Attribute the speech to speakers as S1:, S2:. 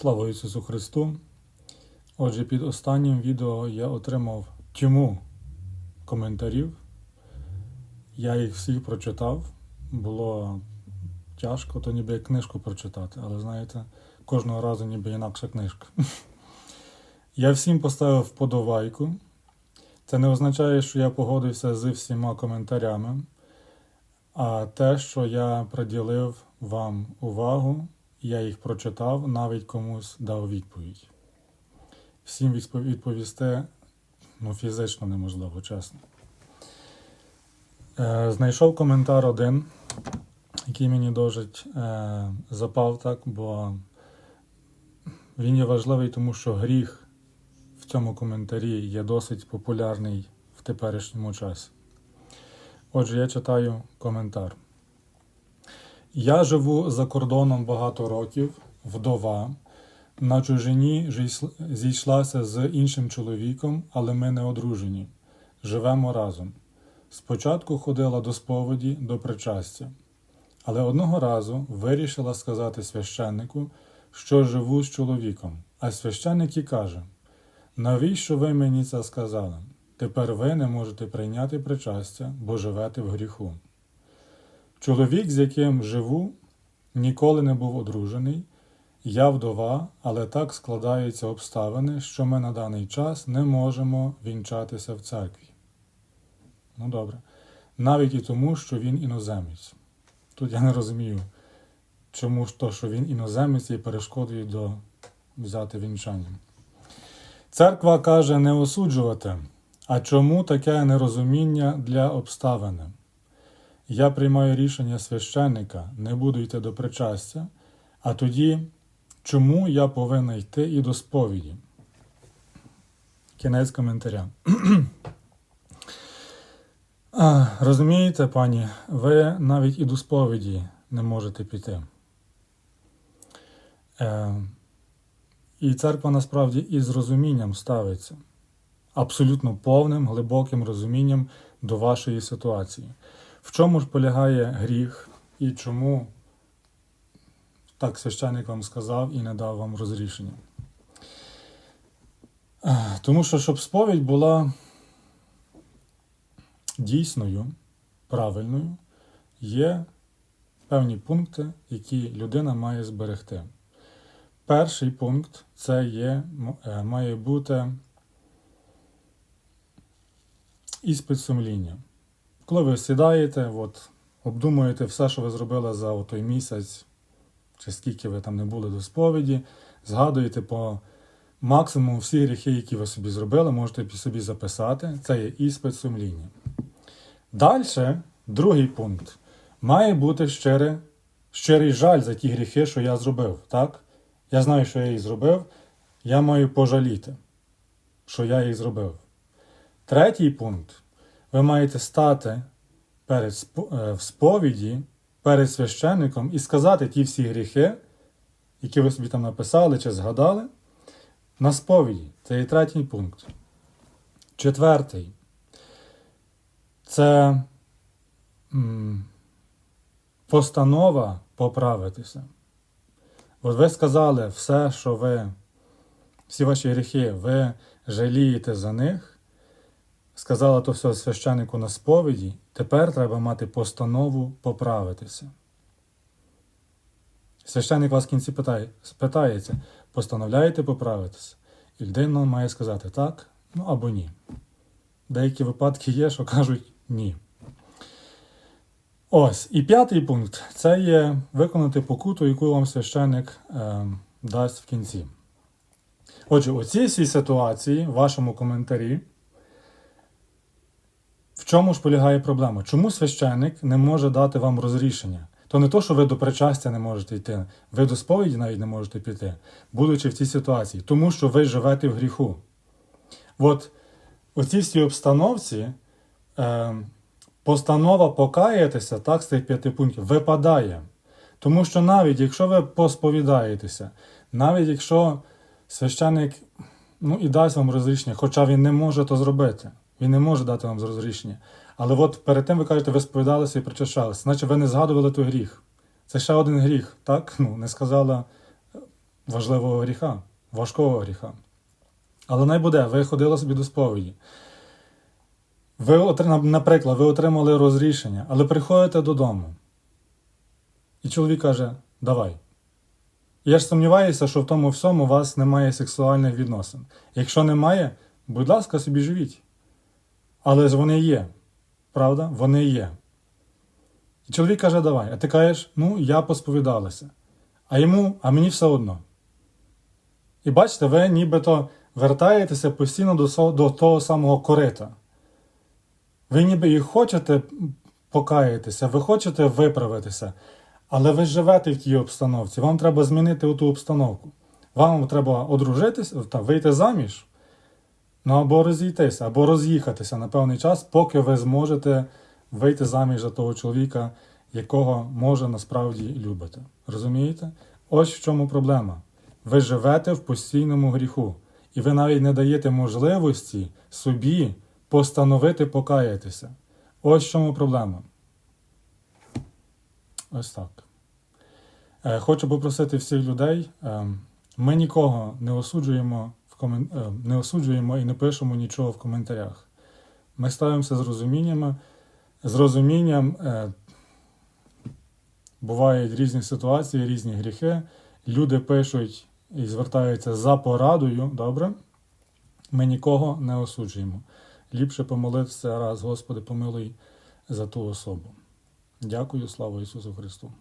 S1: Слава Ісусу Христу! Отже, під останнім відео я отримав тьму коментарів. Я їх всі прочитав. Було тяжко, то ніби як книжку прочитати, але знаєте, кожного разу ніби інакша книжка. Я всім поставив вподобайку. Це не означає, що я погодився з всіма коментарями, а те, що я приділив вам увагу, я їх прочитав, навіть комусь дав відповідь. Всім відпов- відповісти ну, фізично неможливо, чесно. Е, знайшов коментар один, який мені досить е, запав так, бо він є важливий, тому що гріх в цьому коментарі є досить популярний в теперішньому часі. Отже, я читаю коментар. Я живу за кордоном багато років, вдова. На чужині зійшлася з іншим чоловіком, але ми не одружені. Живемо разом. Спочатку ходила до сповіді, до причастя. Але одного разу вирішила сказати священнику, що живу з чоловіком. А священник і каже: Навіщо ви мені це сказали? Тепер ви не можете прийняти причастя, бо живете в гріху. Чоловік, з яким живу, ніколи не був одружений. Я вдова, але так складаються обставини, що ми на даний час не можемо вінчатися в церкві. Ну добре. Навіть і тому, що він іноземець. Тут я не розумію, чому ж то, що він іноземець є перешкодою до взяти вінчання. Церква каже не осуджувати. А чому таке нерозуміння для обставини? Я приймаю рішення священника, не буду йти до причастя, а тоді чому я повинен йти і до сповіді? Кінець коментаря. Розумієте, пані, ви навіть і до сповіді не можете піти. Е, і церква насправді із розумінням ставиться, абсолютно повним, глибоким розумінням до вашої ситуації. В чому ж полягає гріх і чому так священник вам сказав і не дав вам розрішення? Тому що, щоб сповідь була дійсною, правильною, є певні пункти, які людина має зберегти. Перший пункт це є, е, має бути іспит сумління. Коли ви сідаєте, от, обдумуєте все, що ви зробили за той місяць, чи скільки ви там не були до сповіді, згадуєте по максимуму всі гріхи, які ви собі зробили, можете собі записати. Це є іспит сумління. Далі, другий пункт. Має бути щире, щирий жаль за ті гріхи, що я зробив. Так? Я знаю, що я їх зробив. Я маю пожаліти, що я їх зробив. Третій пункт. Ви маєте стати перед е, в сповіді перед священником і сказати ті всі гріхи, які ви собі там написали чи згадали, на сповіді. Це є третій пункт. Четвертий. Це постанова поправитися. От ви сказали все, що ви, всі ваші гріхи, ви жалієте за них, сказала то все священнику на сповіді, тепер треба мати постанову поправитися. Священник вас в кінці питає, питається, постановляєте поправитися? І людина має сказати так, ну або ні. Деякі випадки є, що кажуть ні. Ось, і п'ятий пункт це є виконати покуту, яку вам священник е, дасть в кінці. Отже, у цій всій ситуації, в вашому коментарі, в чому ж полягає проблема? Чому священник не може дати вам розрішення? То не то, що ви до причастя не можете йти, ви до сповіді навіть не можете піти, будучи в цій ситуації, тому що ви живете в гріху. От у цій всій обстановці е, постанова покаятися, так, з тих п'яти пунктів, випадає. Тому що навіть якщо ви посповідаєтеся, навіть якщо священник ну, і дасть вам розрішення, хоча він не може то зробити, він не може дати вам розрішення. Але от перед тим ви кажете, ви сповідалися і причащалися, значить ви не згадували той гріх. Це ще один гріх, так? Ну, не сказала важливого гріха, важкого гріха. Але най буде, ви ходили собі до сповіді. Ви, наприклад, ви отримали розрішення, але приходите додому. І чоловік каже: Давай. Я ж сумніваюся, що в тому всьому у вас немає сексуальних відносин. Якщо немає, будь ласка, собі живіть. Але ж вони є. Правда? Вони є. І чоловік каже, давай. А ти кажеш, ну, я посповідалася. А йому, а мені все одно. І бачите, ви нібито вертаєтеся постійно до, до того самого корита. Ви ніби і хочете покаятися, ви хочете виправитися, але ви живете в тій обстановці. Вам треба змінити ту обстановку. Вам треба одружитись, та, вийти заміж, ну або розійтися, або роз'їхатися на певний час, поки ви зможете вийти заміж за того чоловіка, якого може насправді любите. Розумієте? Ось в чому проблема. Ви живете в постійному гріху, і ви навіть не даєте можливості собі постановити покаятися. Ось в чому проблема. Ось так. Е, Хочу попросити всіх людей. е, Ми нікого не осуджуємо, е, не осуджуємо і не пишемо нічого в коментарях. Ми ставимося з розумінням. З розумінням е, бувають різні ситуації, різні гріхи. Люди пишуть і звертаються за порадою, добре? Ми нікого не осуджуємо. Ліпше помолитися раз, Господи, помилуй за ту особу. Дякую, слава Ісусу Христу.